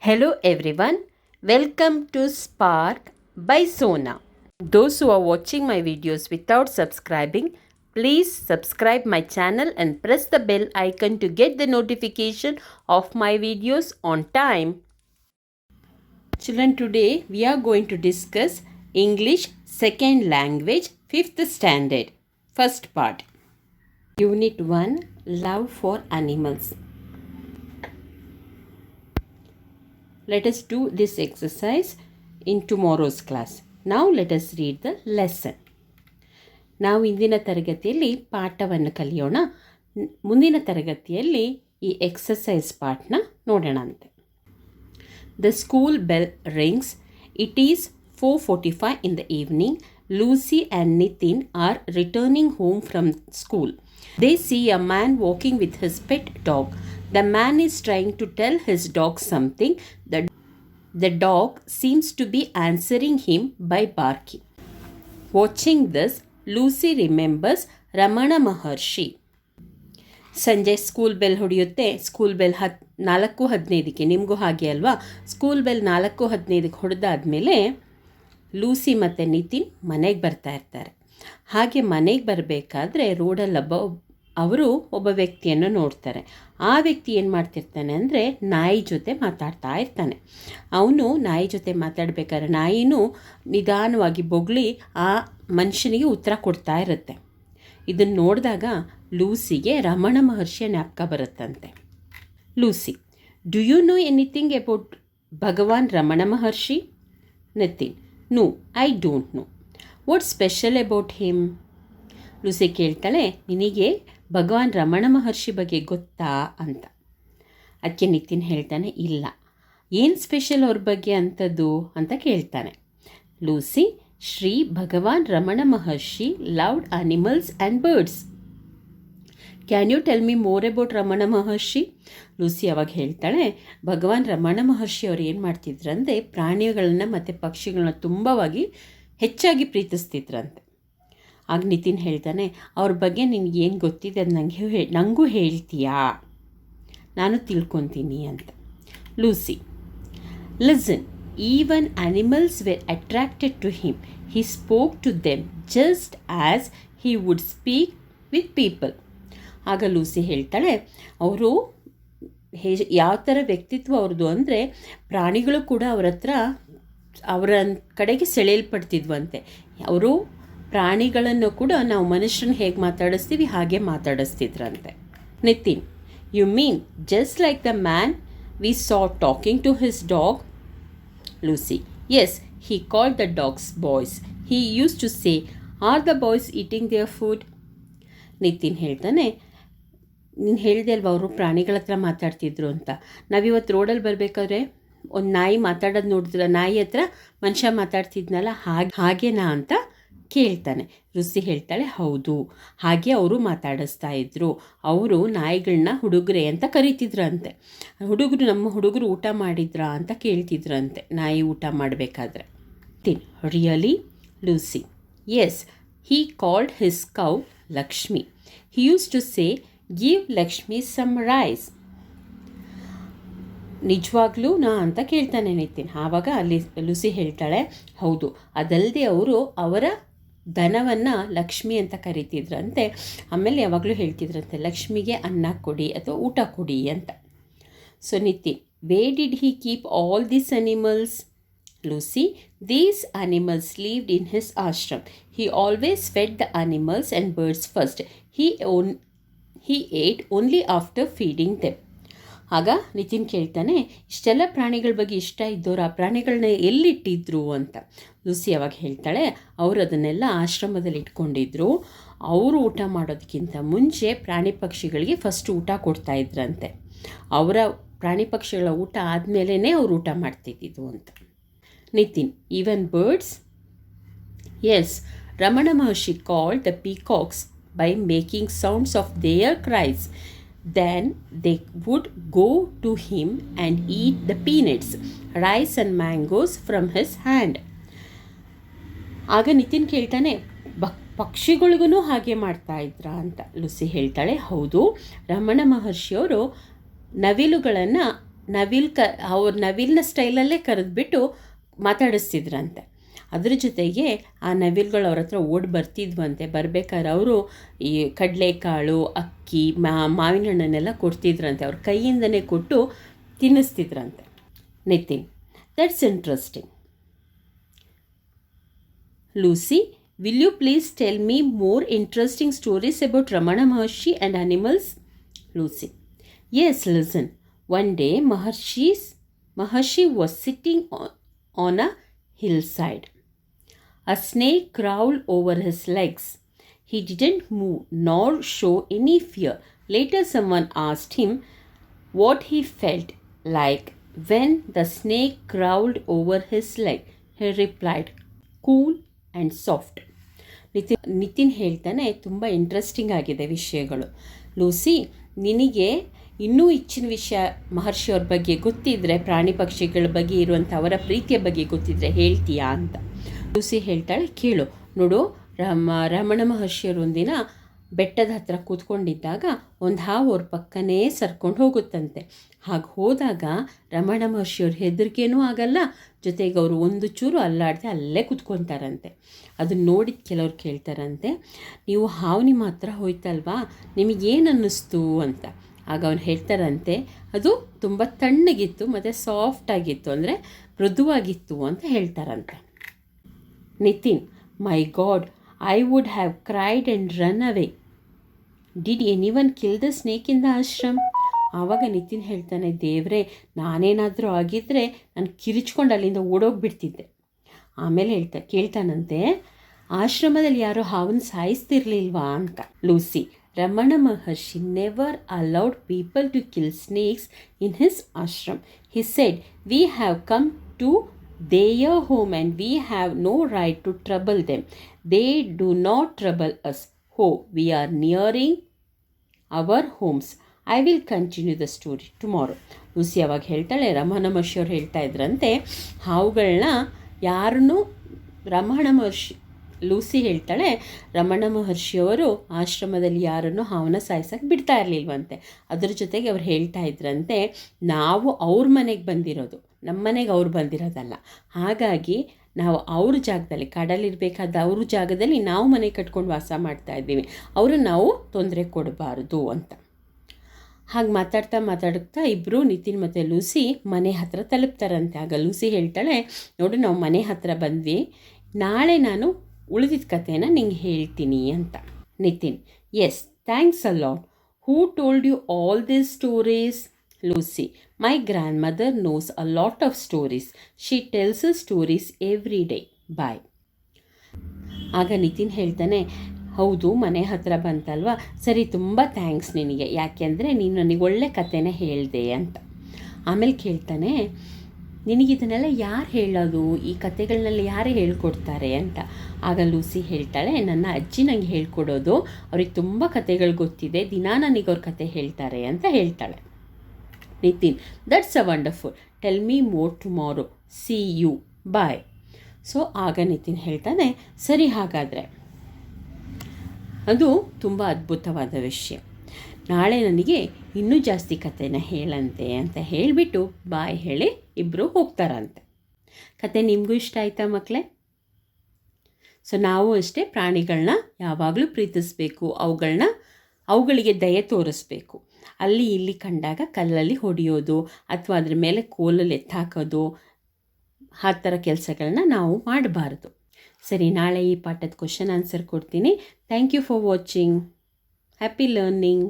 Hello everyone, welcome to Spark by Sona. Those who are watching my videos without subscribing, please subscribe my channel and press the bell icon to get the notification of my videos on time. Children, today we are going to discuss English second language, fifth standard, first part. Unit 1 Love for Animals. Let us do this exercise in tomorrow's class. Now let us read the lesson. ನಾವು ಇಂದಿನ ತರಗತಿಯಲ್ಲಿ ಪಾಠವನ್ನು ಕಲಿಯೋಣ ಮುಂದಿನ ತರಗತಿಯಲ್ಲಿ ಈ exercise ಪಾರ್ಟ್ನ ನೋಡೋಣಂತೆ The school bell rings. It is 4:45 in the evening. Lucy and nithin are returning home from school. They see a man walking with his pet dog. The man is trying to tell his dog something. The, the dog seems to be answering him by barking. Watching this, Lucy remembers Ramana Maharshi. ಸಂಜೆ school bell ಹೊಡೆಯುತ್ತೆ school bell ಹತ್ ನಾಲ್ಕು ಹದಿನೈದಕ್ಕೆ ನಿಮಗೂ ಹಾಗೆ ಅಲ್ವಾ school bell ನಾಲ್ಕು ಹದಿನೈದಕ್ಕೆ ಹೊಡೆದಾದ್ಮೇಲೆ ಲೂಸಿ ಮತ್ತು ನಿತಿನ್ ಮನೆಗೆ ಬರ್ತಾ ಇರ್ತಾರೆ ಹಾಗೆ ಮನೆಗೆ ಬರಬೇಕಾದ್ರೆ ರೋಡಲ್ಲೊಬ್ಬ ಅವರು ಒಬ್ಬ ವ್ಯಕ್ತಿಯನ್ನು ನೋಡ್ತಾರೆ. ಆ ವ್ಯಕ್ತಿ ಏನು ಮಾಡ್ತಿರ್ತಾನೆ ಅಂದರೆ ನಾಯಿ ಜೊತೆ ಮಾತಾಡ್ತಾ ಇರ್ತಾನೆ. ಅವನು ನಾಯಿ ಜೊತೆ ಮಾತಾಡಬೇಕಾದ್ರೆ ನಾಯಿನೂ ನಿಧಾನವಾಗಿ ಬೊಗಳಿ ಆ ಮನುಷ್ಯನಿಗೆ ಉತ್ತರ ಕೊಡ್ತಾ ಇರುತ್ತೆ. ಇದನ್ನು ನೋಡಿದಾಗ ಲೂಸಿಗೆ ರಮಣ ಮಹರ್ಷಿಯ ಜ್ಞಾಪಕ ಬರುತ್ತಂತೆ. Lucy do you know anything about Bhagavan Ramana Maharshi? Nitin no I don't know what special about him Lucy ಕೇಳ್ತಾಳೆ, ನಿನಗೆ ಭಗವಾನ್ ರಮಣ ಮಹರ್ಷಿ ಬಗ್ಗೆ ಗೊತ್ತಾ ಅಂತ. ಅದಕ್ಕೆ ನಿತಿನ್ ಹೇಳ್ತಾನೆ, ಇಲ್ಲ. ಏನು ಸ್ಪೆಷಲ್ ಅವ್ರ ಬಗ್ಗೆ ಅಂಥದ್ದು ಅಂತ ಕೇಳ್ತಾನೆ. Lucy, Shri Bhagavan Ramana Maharshi, loved animals and birds. Can you tell me more about Ramana Maharshi? Lucy ಅವಾಗ ಹೇಳ್ತಾಳೆ, ಭಗವಾನ್ ರಮಣ ಮಹರ್ಷಿ ಅವ್ರು ಏನು ಮಾಡ್ತಿದ್ರಂತೆ ಪ್ರಾಣಿಗಳನ್ನು ಮತ್ತು ಪಕ್ಷಿಗಳನ್ನ ತುಂಬವಾಗಿ ಹೆಚ್ಚಾಗಿ ಪ್ರೀತಿಸ್ತಿದ್ರಂತೆ. ಆಗ ನಿತಿನ್ ಹೇಳ್ತಾನೆ, ಅವ್ರ ಬಗ್ಗೆ ನಿನಗೇನು ಗೊತ್ತಿದೆ ಅದು ನನಗೆ ಹೇ ನನಗೂ ಹೇಳ್ತೀಯಾ? ನಾನು ತಿಳ್ಕೊತೀನಿ ಅಂತ. Lucy listen even animals were attracted to him he spoke to them just as he would speak with people ಆಗ ಲೂಸಿ ಹೇಳ್ತಾಳೆ, ಅವರು ಹೇ, ಯಾವ ಥರ ವ್ಯಕ್ತಿತ್ವ ಅವ್ರದ್ದು ಅಂದರೆ ಪ್ರಾಣಿಗಳು ಕೂಡ ಅವ್ರ ಹತ್ರ ಅವರ ಕಡೆಗೆ ಸೆಳೆಯಲ್ಪಡ್ತಿದ್ವಂತೆ. ಅವರು ಪ್ರಾಣಿಗಳನ್ನು ಕೂಡ ನಾವು ಮನುಷ್ಯನ ಹೇಗೆ ಮಾತಾಡಿಸ್ತೀವಿ ಹಾಗೆ ಮಾತಾಡಿಸ್ತಿದ್ರಂತೆ. Nitin you mean just like the man we saw talking to his dog Lucy yes he call the dogs boys He used to say, are the boys eating their food? Nitin ಹೇಳ್ತಾನೆ ನೀನು ಹೇಳಿದೆ ಅಲ್ವಾ ಅವರು ಪ್ರಾಣಿಗಳ ಹತ್ರ ಮಾತಾಡ್ತಿದ್ರು ಅಂತ. ನಾವಿವತ್ತು ರೋಡಲ್ಲಿ ಬರಬೇಕಾದ್ರೆ ಒಂದು ನಾಯಿ ಮಾತಾಡೋದು ನೋಡಿದ್ರೆ ನಾಯಿ ಹತ್ರ ಮನುಷ್ಯ ಮಾತಾಡ್ತಿದ್ನಲ್ಲ ಹಾಗೆ ಹಾಗೇನಾ ಅಂತ ಕೇಳ್ತಾನೆ. ರುಸಿ ಹೇಳ್ತಾಳೆ, ಹೌದು. ಹಾಗೆ ಅವರು ಮಾತಾಡಿಸ್ತಾ ಇದ್ರು. ಅವರು ನಾಯಿಗಳನ್ನ ಹುಡುಗರೆ ಅಂತ ಕರಿತಿದ್ರಂತೆ. ಹುಡುಗರು ನಮ್ಮ ಹುಡುಗರು ಊಟ ಮಾಡಿದ್ರಾ ಅಂತ ಕೇಳ್ತಿದ್ರಂತೆ. ನಾಯಿ ಊಟ ಮಾಡಬೇಕಾದ್ರೆ. ತಿನ್, really? Lucy yes he called his cow Lakshmi he use to say give Lakshmi some rice ನಿಜವಾಗ್ಲೂ ನಾ ಅಂತ ಕೇಳ್ತಾನೆ ನಿತಿನ್. ಆವಾಗ ಅಲ್ಲಿ ಲುಸಿ ಹೇಳ್ತಾಳೆ, ಹೌದು. ಅದಲ್ಲದೆ ಅವರು ಅವರ ದನವನ್ನು ಲಕ್ಷ್ಮಿ ಅಂತ ಕರಿತಿದ್ರಂತೆ, ಆಮೇಲೆ ಯಾವಾಗಲೂ ಹೇಳ್ತಿದ್ರಂತೆ, ಲಕ್ಷ್ಮಿಗೆ ಅನ್ನ ಕೊಡಿ ಅಥವಾ ಊಟ ಕೊಡಿ ಅಂತ. So Nitin where did he keep all these animals Lucy these animals lived in his ashram he always fed the animals and birds first he own he ate only after feeding them ಆಗ ನಿತಿನ್ ಕೇಳ್ತಾನೆ, ಇಷ್ಟೆಲ್ಲ ಪ್ರಾಣಿಗಳ ಬಗ್ಗೆ ಇಷ್ಟ ಇದ್ದವರು ಆ ಪ್ರಾಣಿಗಳನ್ನ ಎಲ್ಲಿಟ್ಟಿದ್ರು ಅಂತ. ಲೂಸಿ ಅವಾಗ ಹೇಳ್ತಾಳೆ, ಅವರು ಅದನ್ನೆಲ್ಲ ಆಶ್ರಮದಲ್ಲಿ ಇಟ್ಕೊಂಡಿದ್ರು. ಅವರು ಊಟ ಮಾಡೋದಕ್ಕಿಂತ ಮುಂಚೆ ಪ್ರಾಣಿ ಪಕ್ಷಿಗಳಿಗೆ ಫಸ್ಟ್ ಊಟ ಕೊಡ್ತಾ ಇದ್ರಂತೆ. ಅವರ ಪ್ರಾಣಿ ಪಕ್ಷಿಗಳ ಊಟ ಆದಮೇಲೇ ಅವ್ರು ಊಟ ಮಾಡ್ತಿದ್ದಿದ್ದು ಅಂತ. Nitin even birds yes Ramana Maharshi called the peacocks by making sounds of their cries. Then they would go to him and eat the peanuts, rice, and mangoes from his hand. ಆಗ ನಿತಿನ್ ಕೇಳ್ತಾನೆ ಬ ಪಕ್ಷಿಗಳಿಗೂ ಹಾಗೆ ಮಾಡ್ತಾ ಇದ್ರಾ ಅಂತ ಲುಸಿ ಹೇಳ್ತಾಳೆ ಹೌದು ರಮಣ ಮಹರ್ಷಿಯವರು ನವಿಲುಗಳನ್ನು ನವಿಲ್ ಕ ಅವ್ರ ನವಿಲಿನ ಸ್ಟೈಲಲ್ಲೇ ಕರೆದ್ಬಿಟ್ಟು ಮಾತಾಡಿಸ್ತಿದ್ರಂತೆ ಅದ್ರ ಜೊತೆಗೆ ಆ ನವಿಲ್ಗಳು ಅವ್ರ ಹತ್ರ ಓಡಿ ಬರ್ತಿದ್ವಂತೆ. ಬರ್ಬೇಕಾದ್ರೆ ಅವರು ಈ ಕಡಲೆಕಾಳು ಅಕ್ಕಿ ಮಾವಿನ ಹಣ್ಣನ್ನೆಲ್ಲ ಕೊಡ್ತಿದ್ರಂತೆ. ಅವ್ರ ಕೈಯಿಂದನೇ ಕೊಟ್ಟು ತಿನ್ನಿಸ್ತಿದ್ರಂತೆ. Nitin that's interesting Lucy will you please tell me more interesting stories about Ramana Maharshi and animals Lucy yes listen. One day Maharshi's Maharshi was sitting on, on a hillside. A snake crawled over his legs. He didn't move nor show any fear. Later, someone asked him what he felt like when the snake crawled over his leg. He replied, cool and soft. Nitin Nitin ಹೇಳ್ತಾನೆ ತುಂಬ interesting ಆಗಿದೆ ವಿಷಯಗಳು Lucy ನಿನಗೆ ಇನ್ನೂ ಹೆಚ್ಚಿನ ವಿಷಯ ಮಹರ್ಷಿಯವ್ರ ಬಗ್ಗೆ ಗೊತ್ತಿದ್ದರೆ ಪ್ರಾಣಿ ಪಕ್ಷಿಗಳ ಬಗ್ಗೆ ಇರುವಂಥ ಅವರ ಪ್ರೀತಿಯ ಬಗ್ಗೆ ಗೊತ್ತಿದ್ದರೆ ಹೇಳ್ತೀಯಾ ಅಂತ ಲೂಸಿ ಹೇಳ್ತಾಳೆ, ಕೇಳು. ನೋಡು, ರಮ, ರಮಣ ಮಹರ್ಷಿಯರು ಒಂದಿನ ಬೆಟ್ಟದ ಹತ್ರ ಕೂತ್ಕೊಂಡಿದ್ದಾಗ ಒಂದು ಹಾವು ಅವ್ರ ಪಕ್ಕನೇ ಸರ್ಕೊಂಡು ಹೋಗುತ್ತಂತೆ. ಹಾಗೆ ಹೋದಾಗ ರಮಣ ಮಹರ್ಷಿಯವ್ರ ಹೆದರಿಕೆನೂ ಆಗಲ್ಲ, ಜೊತೆಗೆ ಅವರು ಒಂದು ಚೂರು ಅಲ್ಲಾಡದೆ ಅಲ್ಲೇ ಕೂತ್ಕೊತಾರಂತೆ. ಅದನ್ನ ನೋಡಿದ ಕೆಲವ್ರು ಕೇಳ್ತಾರಂತೆ, ನೀವು ಹಾವು ಮಾತ್ರ ಹೋಯ್ತಲ್ವಾ? ನಿಮಗೇನು ಅನ್ನಿಸ್ತು? ಅಂತ. ಆಗ ಅವ್ನು ಹೇಳ್ತಾರಂತೆ, ಅದು ತುಂಬ ತಣ್ಣಗಿತ್ತು, ಮತ್ತು ಸಾಫ್ಟಾಗಿತ್ತು ಅಂದರೆ ಮೃದುವಾಗಿತ್ತು, ಅಂತ ಹೇಳ್ತಾರಂತೆ. Nitin my god I would have cried and run away did any one kill the snake in the ashram ಆವಾಗ ನಿತಿನ್ ಹೇಳ್ತಾನೆ, ದೇವರೇ, ನಾನೇನಾದರೂ ಆಗಿದ್ದರೆ ನಾನು ಕಿರಿಚ್ಕೊಂಡು ಅಲ್ಲಿಂದ ಓಡೋಗ್ಬಿಡ್ತಿದ್ದೆ. ಆಮೇಲೆ ಹೇಳ್ತಾ, ಕೇಳ್ತಾನಂತೆ, ಆಶ್ರಮದಲ್ಲಿ ಯಾರೋ ಹಾವನ್ನು ಸಾಯಿಸ್ತಿರ್ಲಿಲ್ವಾ ಅಂತ Lucy, Ramana Maharshi never allowed people to kill snakes in his ashram he said we have come to their home and we have no right to trouble them they do not trouble us ho we are nearing our homes I will continue the story tomorrow Lucy ಅವಾಗ ಹೇಳ್ತಾಳೆ ರಮಣ ಮಹರ್ಷಿ ಅವ್ರು ಹೇಳ್ತಾ ಇದ್ರಂತೆ ಹಾವುಗಳನ್ನ ಯಾರನ್ನೂ Ramana Maharshi Lucy ಹೇಳ್ತಾಳೆ, ರಮಣ ಮಹರ್ಷಿಯವರು ಆಶ್ರಮದಲ್ಲಿ ಯಾರನ್ನು ಹಾವನ ಸಾಯಿಸಕ್ಕೆ ಬಿಡ್ತಾ ಇರಲಿಲ್ವಂತೆ. ಅದ್ರ ಜೊತೆಗೆ ಅವ್ರು ಹೇಳ್ತಾ ಇದ್ರಂತೆ, ನಾವು ಅವ್ರ ಮನೆಗೆ ಬಂದಿರೋದು ನಮ್ಮ ಮನೆಗೆ ಅವ್ರು ಬಂದಿರೋದಲ್ಲ. ಹಾಗಾಗಿ ನಾವು ಅವ್ರ ಜಾಗದಲ್ಲಿ ಕಾಡಲ್ಲಿರಬೇಕಾದ ಅವ್ರ ಜಾಗದಲ್ಲಿ ನಾವು ಮನೆ ಕಟ್ಕೊಂಡು ವಾಸ ಮಾಡ್ತಾ ಇದ್ದೀವಿ. ಅವರು ನಾವು ತೊಂದರೆ ಕೊಡಬಾರ್ದು ಅಂತ. ಹಾಗೆ ಮಾತಾಡ್ತಾ ಮಾತಾಡ್ತಾ ಇಬ್ಬರು ನಿತಿನ್ ಮತ್ತು ಲೂಸಿ ಮನೆ ಹತ್ರ ತಲುಪ್ತಾರಂತೆ. ಆಗ ಲೂಸಿ ಹೇಳ್ತಾಳೆ, ನೋಡು, ನಾವು ಮನೆ ಹತ್ರ ಬಂದ್ವಿ. ನಾಳೆ ನಾನು ಉಳಿದಿದ್ದ ಕಥೆನ ನಿಂಗೆ ಹೇಳ್ತೀನಿ ಅಂತ. Nitin yes thanks a lot who told you all this stories Lucy my grandmother knows a lot of stories she tells a stories every day bye ಆಗ ನಿತಿನ್ ಹೇಳ್ತಾನೆ, ಹೌದು, ಮನೆ ಹತ್ರ ಬಂತಲ್ವಾ? ಸರಿ, ತುಂಬ ಥ್ಯಾಂಕ್ಸ್ ನಿನಗೆ. ಯಾಕೆಂದರೆ ನೀನು ನನಗೆ ಒಳ್ಳೆ ಕಥೆನೇ ಹೇಳಿದೆ ಅಂತ. ಆಮೇಲೆ ಕೇಳ್ತಾನೆ ನಿನಗಿದನ್ನೆಲ್ಲ ಯಾರು ಹೇಳೋದು? ಈ ಕತೆಗಳನ್ನೆಲ್ಲ ಯಾರು ಹೇಳ್ಕೊಡ್ತಾರೆ ಅಂತ. ಆಗ ಲೂಸಿ ಹೇಳ್ತಾಳೆ, ನನ್ನ ಅಜ್ಜಿ ನನಗೆ ಹೇಳ್ಕೊಡೋದು, ಅವ್ರಿಗೆ ತುಂಬ ಕತೆಗಳು ಗೊತ್ತಿದೆ, ದಿನಾ ನನಗೆ ಅವ್ರ ಕತೆ ಹೇಳ್ತಾರೆ ಅಂತ ಹೇಳ್ತಾಳೆ. Nitin that's a wonderful tell me more tomorrow see you bye so ಆಗ ನಿತಿನ್ ಹೇಳ್ತಾನೆ, ಸರಿ ಹಾಗಾದರೆ. ಅದು ತುಂಬ ಅದ್ಭುತವಾದ ವಿಷಯ. ನಾಳೆ ನನಗೆ ಇನ್ನೂ ಜಾಸ್ತಿ ಕಥೆನ ಹೇಳಂತೆ ಅಂತ ಹೇಳಿಬಿಟ್ಟು ಬಾಯ್ ಹೇಳಿ ಇಬ್ಬರು ಹೋಗ್ತಾರಂತೆ. ಕತೆ ನಿಮಗೂ ಇಷ್ಟ ಆಯ್ತಾ ಮಕ್ಕಳೇ ಸೊ ನಾವು ಅಷ್ಟೇ ಪ್ರಾಣಿಗಳನ್ನ ಯಾವಾಗಲೂ ಪ್ರೀತಿಸಬೇಕು. ಅವುಗಳನ್ನ ಅವುಗಳಿಗೆ ದಯೆ ತೋರಿಸ್ಬೇಕು. ಅಲ್ಲಿ ಇಲ್ಲಿ ಕಂಡಾಗ ಕಲ್ಲಲ್ಲಿ ಹೊಡೆಯೋದು ಅಥವಾ ಅದ್ರ ಮೇಲೆ ಕೋಲಲ್ಲಿ ಎತ್ತಾಕೋದು, ಆ ಥರ ಕೆಲಸಗಳನ್ನ ನಾವು ಮಾಡಬಾರ್ದು. ಸರಿ, ನಾಳೆ ಈ ಪಾಠದ ಕ್ವಶನ್ ಆನ್ಸರ್ ಕೊಡ್ತೀನಿ. Thank you for watching happy learning